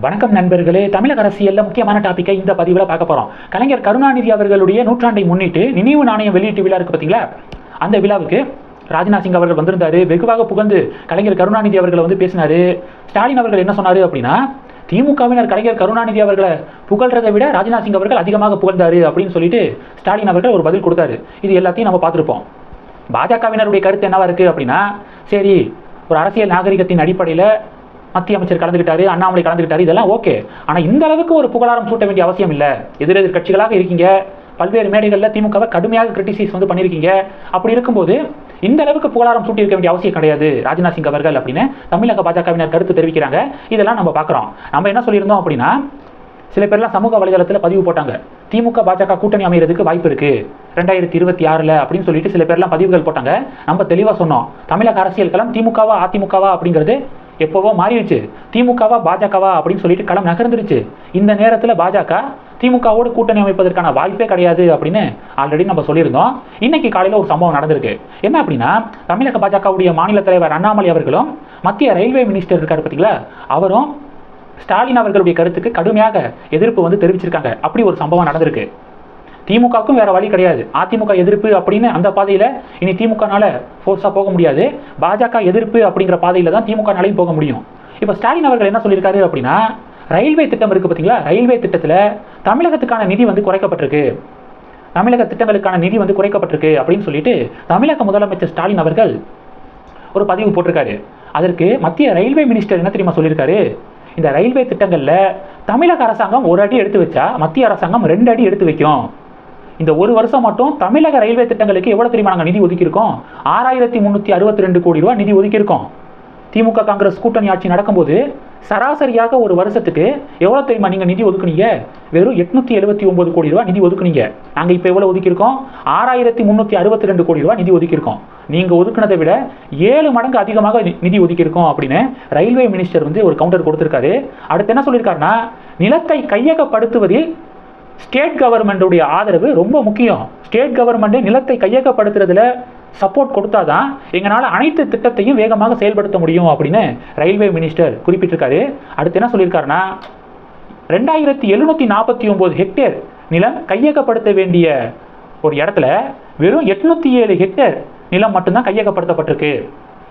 வணக்கம் நண்பர்களே. தமிழக அரசியலில் முக்கியமான டாப்பிக்கை இந்த பதிவில் பார்க்க போகிறோம் கலைஞர் கருணாநிதி அவர்களுடைய நூற்றாண்டை முன்னிட்டு நினைவு நாணயம் வெளியீட்டு விழா இருக்கு பார்த்தீங்களா அந்த விழாவுக்கு ராஜ்நாத் சிங் அவர்கள் வந்திருந்தார். வெகுவாக புகழ்ந்து கலைஞர் கருணாநிதி அவர்களை வந்து பேசினார். ஸ்டாலின் அவர்கள் என்ன சொன்னார் அப்படின்னா திமுகவினர் கலைஞர் கருணாநிதி அவர்களை புகழ்றதை விட ராஜ்நாத் சிங் அவர்கள் அதிகமாக புகழ்ந்தாரு அப்படின்னு சொல்லிட்டு ஸ்டாலின் அவர்கள் ஒரு பதில் கொடுத்தாரு. இது எல்லாத்தையும் நம்ம பார்த்துருப்போம். பாஜகவினருடைய கருத்து என்னவா இருக்குது அப்படின்னா சரி ஒரு அரசியல் நாகரிகத்தின் அடிப்படையில் மத்திய அமைச்சர் கலந்துக்கிட்டாரு அண்ணாமலை கலந்துக்கிட்டாரு இதெல்லாம் ஓகே. ஆனால் இந்த அளவுக்கு ஒரு புகழாரம் சூட்ட வேண்டிய அவசியம் இல்லை. எதிரெதிர் கட்சிகளாக இருக்கீங்க. பல்வேறு மேடைகளில் திமுகவை கடுமையாக கிரிட்டிசைஸ் வந்து பண்ணியிருக்கீங்க. அப்படி இருக்கும்போது இந்த அளவுக்கு புகழாரம் சூட்டியிருக்க வேண்டிய அவசியம் கிடையாது. ராஜ்நாத் சிங் அவர்கள் அப்படின்னு தமிழக பாஜகவினர் கருத்து தெரிவிக்கிறாங்க. இதெல்லாம் நம்ம பார்க்குறோம். நம்ம என்ன சொல்லியிருந்தோம் அப்படின்னா சில பேர்லாம் சமூக வலைதளத்தில் பதிவு போட்டாங்க. திமுக பாஜக கூட்டணி அமைகிறதுக்கு வாய்ப்பு இருக்குது ரெண்டாயிரத்தி இருபத்தி ஆறில் அப்படின்னு சொல்லிட்டு சில பேர்லாம் பதிவுகள் போட்டாங்க. நம்ம தெளிவாக சொன்னோம். தமிழக அரசியல் களம் திமுகவா அதிமுகவா அப்படிங்கிறது எப்போவோ மாறிடுச்சு. திமுகவா பாஜகவா அப்படின்னு சொல்லிட்டு களம் நகர்ந்துருச்சு. இந்த நேரத்தில் பாஜக திமுகவோடு கூட்டணி அமைப்பதற்கான வாய்ப்பே கிடையாது அப்படின்னு ஆல்ரெடி நம்ம சொல்லியிருந்தோம். இன்னைக்கு காலையில் ஒரு சம்பவம் நடந்திருக்கு. என்ன அப்படின்னா தமிழக பாஜகவுடைய மாநில தலைவர் அண்ணாமலை அவர்களும் மத்திய ரயில்வே மினிஸ்டர் இருக்காரு பார்த்தீங்களா அவரும் ஸ்டாலின் அவர்களுடைய கருத்துக்கு கடுமையாக எதிர்ப்பு வந்து தெரிவிச்சிருக்காங்க. அப்படி ஒரு சம்பவம் நடந்திருக்கு. திமுகவுக்கும் வேற வழி கிடையாது. அதிமுக எதிர்ப்பு அப்படின்னு அந்த பாதையில் இனி திமுகனால ஃபோர்ஸாக போக முடியாது. பாஜக எதிர்ப்பு அப்படிங்கிற பாதையில் தான் திமுகனாலையும் போக முடியும். இப்போ ஸ்டாலின் அவர்கள் என்ன சொல்லியிருக்காரு அப்படின்னா ரயில்வே திட்டம் இருக்கு பார்த்தீங்களா ரயில்வே திட்டத்தில் தமிழகத்துக்கான நிதி வந்து குறைக்கப்பட்டிருக்கு. தமிழக திட்டங்களுக்கான நிதி வந்து குறைக்கப்பட்டிருக்கு அப்படின்னு சொல்லிட்டு தமிழக முதலமைச்சர் ஸ்டாலின் அவர்கள் ஒரு பதிவு போட்டிருக்காரு. அதற்கு மத்திய ரயில்வே மினிஸ்டர் என்ன தெரியுமா சொல்லியிருக்காரு? இந்த ரயில்வே திட்டங்களில் தமிழக அரசாங்கம் ஒரு அடி எடுத்து வச்சா மத்திய அரசாங்கம் ரெண்டு அடி எடுத்து வைக்கும். இந்த ஒரு வருஷம் மட்டும் தமிழக ரயில்வே திட்டங்களுக்கு எவ்வளோ தெரியுமா நாங்கள் நிதி ஒதுக்கியிருக்கோம்? ஆறாயிரத்தி முந்நூற்றி அறுபத்தி ரெண்டு கோடி ரூபா நிதி ஒதுக்கியிருக்கோம். திமுக காங்கிரஸ் கூட்டணி ஆட்சி நடக்கும்போது சராசரியாக ஒரு வருஷத்துக்கு எவ்வளோ தெரியுமா நீங்கள் நிதி ஒதுக்குனீங்க? வெறும் எட்நூற்றி எழுபத்தி ஒம்பது கோடி ரூபா நிதி ஒதுக்குனீங்க. நாங்கள் இப்போ எவ்வளோ ஒதுக்கியிருக்கோம்? ஆறாயிரத்தி முந்நூற்றி அறுபத்தி ரெண்டு கோடி ரூபா நிதி ஒதுக்கியிருக்கோம். நீங்கள் ஒதுக்குனதை விட ஏழு மடங்கு அதிகமாக நிதி ஒதுக்கியிருக்கோம் அப்படின்னு ரயில்வே மினிஸ்டர் வந்து ஒரு கவுண்டர் கொடுத்துருக்காரு. அடுத்து என்ன சொல்லியிருக்காருன்னா நிலத்தை கையகப்படுத்துவதில் ஸ்டேட் கவர்மெண்ட்டுடைய ஆதரவு ரொம்ப முக்கியம். ஸ்டேட் கவர்மெண்ட்டு நிலத்தை கையகப்படுத்துறதுல சப்போர்ட் கொடுத்தா தான் எங்களால் அனைத்து திட்டத்தையும் வேகமாக செயல்படுத்த முடியும் அப்படின்னு ரயில்வே மினிஸ்டர் குறிப்பிட்டிருக்காரு. அடுத்து என்ன சொல்லியிருக்காருன்னா ரெண்டாயிரத்தி எழுநூற்றி நாற்பத்தி ஒம்பது ஹெக்டேர் நிலம் கையகப்படுத்த வேண்டிய ஒரு இடத்துல வெறும் எட்நூற்றி ஏழு ஹெக்டேர் நிலம் மட்டும்தான் கையகப்படுத்தப்பட்டிருக்கு.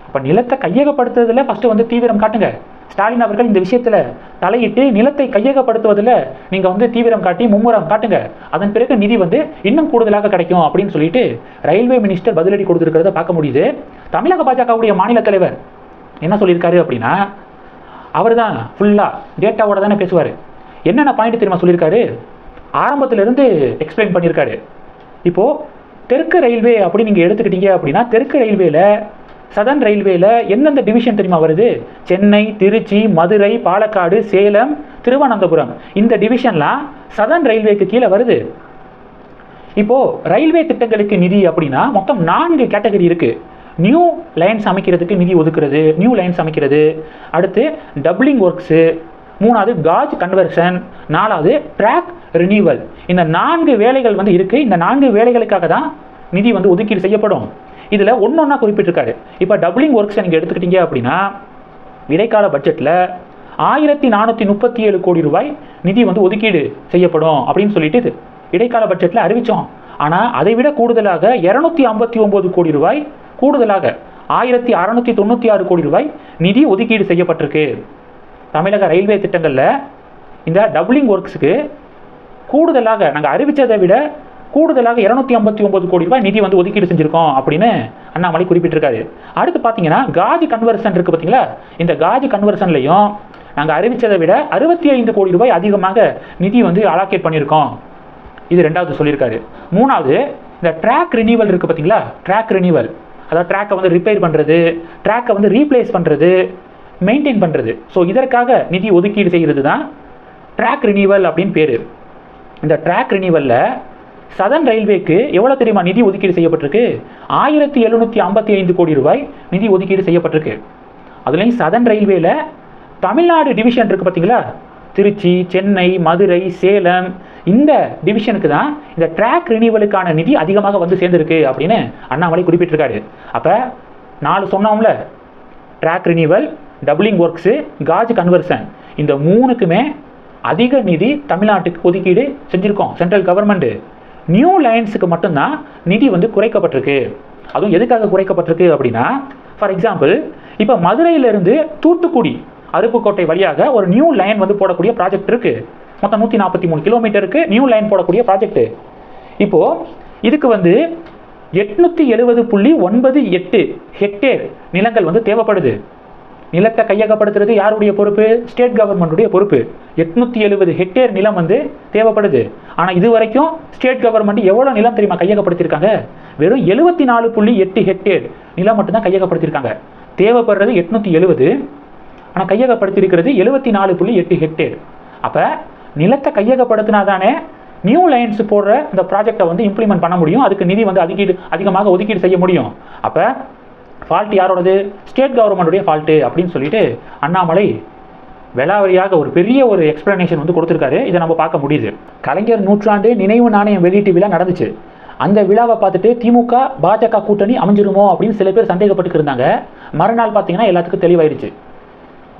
அப்போ நிலத்தை கையகப்படுத்துறதுல ஃபஸ்ட்டு வந்து தீவிரம் காட்டுங்க. ஸ்டாலின் அவர்கள் இந்த விஷயத்தில் தலையிட்டு நிலத்தை கையகப்படுத்துவதில் நீங்கள் வந்து தீவிரம் காட்டி மும்முரம் காட்டுங்க. அதன் பிறகு நிதி வந்து இன்னும் கூடுதலாக கிடைக்கும் அப்படின்னு சொல்லிட்டு ரயில்வே மினிஸ்டர் பதிலடி கொடுத்துருக்கிறத பார்க்க முடியுது. தமிழக பாஜகவுடைய மாநில தலைவர் என்ன சொல்லியிருக்காரு அப்படின்னா அவர் தான் ஃபுல்லாக டேட்டாவோட தானே பேசுவார். என்னென்ன பாயிண்ட் தெரியுமா சொல்லியிருக்காரு? ஆரம்பத்திலிருந்து எக்ஸ்பிளைன் பண்ணியிருக்காரு. இப்போது தெற்கு ரயில்வே அப்படி நீங்கள் எடுத்துக்கிட்டீங்க அப்படின்னா தெற்கு ரயில்வேல சதன் ரயில்வேல எந்தெந்த டிவிஷன் தெரியுமா வருது? சென்னை திருச்சி மதுரை பாலக்காடு சேலம் திருவனந்தபுரம். இந்த டிவிஷன்லாம் சதன் ரயில்வேக்கு கீழே வருது. இப்போ ரயில்வே திட்டங்களுக்கு நிதி அப்படின்னா மொத்தம் நான்கு கேட்டகரி இருக்கு. நியூ லைன்ஸ் அமைக்கிறதுக்கு நிதி ஒதுக்குறது நியூ லைன்ஸ் அமைக்கிறது. அடுத்து டபுளிங் ஒர்க்ஸு மூணாவது காஜ் கன்வர்ஷன் நாலாவது ட்ராக் ரினியூவல் இந்த நான்கு வேலைகள் வந்து இருக்குது இந்த நான்கு வேலைகளுக்காக தான் நிதி வந்து ஒதுக்கீடு செய்யப்படும். இதில் ஒன்று ஒன்றா குறிப்பிட்டிருக்காரு. இப்போ டபுளிங் ஒர்க்ஸ் நீங்கள் எடுத்துக்கிட்டீங்க அப்படின்னா இடைக்கால பட்ஜெட்டில் ஆயிரத்தி நானூற்றி முப்பத்தி ஏழு கோடி ரூபாய் நிதி வந்து ஒதுக்கீடு செய்யப்படும் அப்படின்னு சொல்லிட்டு இது. இடைக்கால பட்ஜெட்டில் அறிவித்தோம் ஆனால் அதை விட கூடுதலாக இரநூத்தி ஐம்பத்தி ஒம்பது கோடி ரூபாய் கூடுதலாக ஆயிரத்தி அறநூற்றி தொண்ணூற்றி ஆறு கோடி ரூபாய் நிதி ஒதுக்கீடு செய்யப்பட்டிருக்கு. தமிழக ரயில்வே திட்டங்களில் இந்த டபுளிங் ஒர்க்ஸுக்கு கூடுதலாக நாங்கள் அறிவித்ததை விட கூடுதலாக இரநூத்தி ஐம்பத்தி ஒன்பது கோடி ரூபாய் நிதி வந்து ஒதுக்கீடு செஞ்சிருக்கோம் அப்படின்னு அண்ணாமலை குறிப்பிட்டிருக்காரு. அடுத்து பார்த்தீங்கன்னா காஜி கன்வர்சன் இருக்கு பார்த்தீங்களா இந்த காஜி கன்வர்சன்லையும் நாங்கள் அறிவித்ததை விட அறுபத்தி ஐந்து கோடி ரூபாய் அதிகமாக நிதி வந்து அலாக்கேட் பண்ணியிருக்கோம். இது ரெண்டாவது சொல்லியிருக்காரு. மூணாவது இந்த ட்ராக் ரினியூவல் இருக்குது பார்த்தீங்களா ட்ராக் ரினியூவல் அதாவது ட்ராக்கை வந்து ரிப்பேர் பண்ணுறது ட்ராக்கை வந்து ரீப்ளேஸ் பண்ணுறது மெயின்டைன் பண்ணுறது ஸோ இதற்காக நிதி ஒதுக்கீடு செய்கிறது தான் ட்ராக் ரினியூவல் அப்படின்னு பேர். இந்த ட்ராக் ரினியூவலில் சதன் ரயில்வேக்கு எவ்வளோ தெரியுமா நிதி ஒதுக்கீடு செய்யப்பட்டிருக்கு? ஆயிரத்தி எழுநூற்றி ஐம்பத்தி ஐந்து கோடி ரூபாய் நிதி ஒதுக்கீடு செய்யப்பட்டிருக்கு. அதுலேயும் சதன் ரயில்வேல தமிழ்நாடு டிவிஷன் இருக்குது பார்த்தீங்களா? திருச்சி சென்னை மதுரை சேலம் இந்த டிவிஷனுக்கு தான் இந்த ட்ராக் ரினியூவலுக்கான நிதி அதிகமாக வந்து சேர்ந்துருக்கு அப்படின்னு அண்ணாமலை குறிப்பிட்டிருக்காரு. அப்போ நாலு சொன்னோம்ல track renewal doubling works gauge conversion இந்த மூணுக்குமே அதிக நிதி தமிழ்நாட்டுக்கு ஒதுக்கீடு செஞ்சுருக்கோம் சென்ட்ரல் கவர்மெண்ட்டு நியூ லைன்ஸுக்கு மட்டும்தான் நிதி வந்து குறைக்கப்பட்டிருக்கு. அதுவும் எதுக்காக குறைக்கப்பட்டிருக்கு அப்படின்னா ஃபார் எக்ஸாம்பிள் இப்போ மதுரையிலிருந்து தூத்துக்குடி அருப்புக்கோட்டை வழியாக ஒரு நியூ லைன் வந்து போடக்கூடிய ப்ராஜெக்ட் இருக்குது மொத்தம் நூற்றி நாற்பத்தி மூணு கிலோமீட்டருக்கு நியூ லைன் போடக்கூடிய ப்ராஜெக்ட் இப்போது இதுக்கு வந்து எட்நூற்றி எழுபது புள்ளி ஒன்பது எட்டு ஹெக்டேர் நிலங்கள் வந்து தேவைப்படுது. நிலத்தை கையகப்படுத்துறது யாருடைய பொறுப்பு? ஸ்டேட் கவர்மெண்ட்டுடைய பொறுப்பு. எட்நூத்தி எழுபது ஹெக்டேர் நிலம் வந்து தேவைப்படுது. ஆனால் இது வரைக்கும் ஸ்டேட் கவர்மெண்ட் எவ்வளோ நிலம் தெரியுமா கையகப்படுத்தியிருக்காங்க? வெறும் எழுபத்தி நாலு புள்ளி எட்டு ஹெக்டேர் நிலம் மட்டும்தான் கையகப்படுத்தியிருக்காங்க. தேவைப்படுறது எட்நூத்தி எழுபது ஆனால் கையகப்படுத்தியிருக்கிறது எழுபத்தி நாலு புள்ளி எட்டு ஹெக்டேர் அப்போ நிலத்தை கையகப்படுத்தினா தானே நியூ லைன்ஸ் போடுற இந்த ப்ராஜெக்டை வந்து இம்ப்ளிமெண்ட் பண்ண முடியும். அதுக்கு நிதி வந்து அதிகீடு அதிகமாக ஒதுக்கீடு செய்ய முடியும். அப்போ ஃபால்ட் யாரோடது? ஸ்டேட் கவர்மெண்ட்டுடைய ஃபால்ட்டு அப்படின்னு சொல்லிட்டு அண்ணாமலை விலாவரியாக ஒரு பெரிய ஒரு எக்ஸ்பிளனேஷன் வந்து கொடுத்துருக்காரு. இதை நம்ம பார்க்க முடியுது. கலைஞர் நூற்றாண்டு நினைவு நாணயம் வெளியீட்டு விழா நடந்துச்சு. அந்த விழாவை பார்த்துட்டு திமுக பாஜக கூட்டணி அமைஞ்சிருமோ அப்படின்னு சில பேர் சந்தேகப்பட்டு இருந்தாங்க. மறுநாள் பார்த்தீங்கன்னா எல்லாத்துக்கும் தெளிவாயிடுச்சு.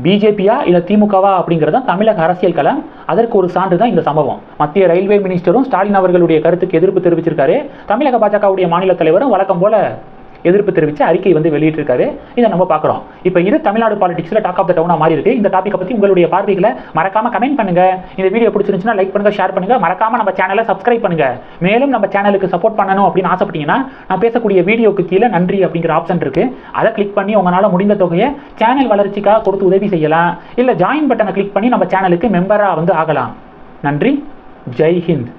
பிஜேபியா இல்லை திமுகவா அப்படிங்கிறது தான் தமிழக அரசியல் களம். அதற்கு ஒரு சான்று தான் இந்த சம்பவம். மத்திய ரயில்வே மினிஸ்டரும் ஸ்டாலின் அவர்களுடைய கருத்துக்கு எதிர்ப்பு தெரிவிச்சிருக்காரு. தமிழக பாஜகவுடைய மாநில தலைவரும் வழக்கம் போல எதிர்ப்பு தெரிவித்து அறிக்கை வந்து வெளியிட்டிருக்காரு. இதை நம்ம பார்க்குறோம். இப்போ இது தமிழ்நாடு பாலிடிக்ஸில் டாக் ஆஃப் த டவுனாக மாறி இருக்கு. இந்த டாப்பிக்கை பற்றி உங்களுடைய பார்வைகளை மறக்காம கமெண்ட் பண்ணுங்க. இந்த வீடியோ பிடிச்சிருந்துச்சுன்னா லைக் பண்ணுங்க ஷேர் பண்ணுங்க. மறக்காம நம்ம சேனலை சப்ஸ்கிரைப் பண்ணுங்க. மேலும் நம்ம சேனலுக்கு சப்போர்ட் பண்ணணும் அப்படின்னு ஆசைப்பட்டீங்கன்னா நான் பேசக்கூடிய வீடியோக்கு கீழே நன்றி அப்படிங்கிற ஆப்ஷன் இருக்கு. அதை கிளிக் பண்ணி உங்களால் முடிந்த தொகையை சேனல் வளர்ச்சிக்காக கொடுத்து உதவி செய்யலாம். இல்லை ஜாயின் பட்டனை கிளிக் பண்ணி நம்ம சேனலுக்கு மெம்பராக வந்து ஆகலாம். நன்றி. ஜெய் ஹிந்த்.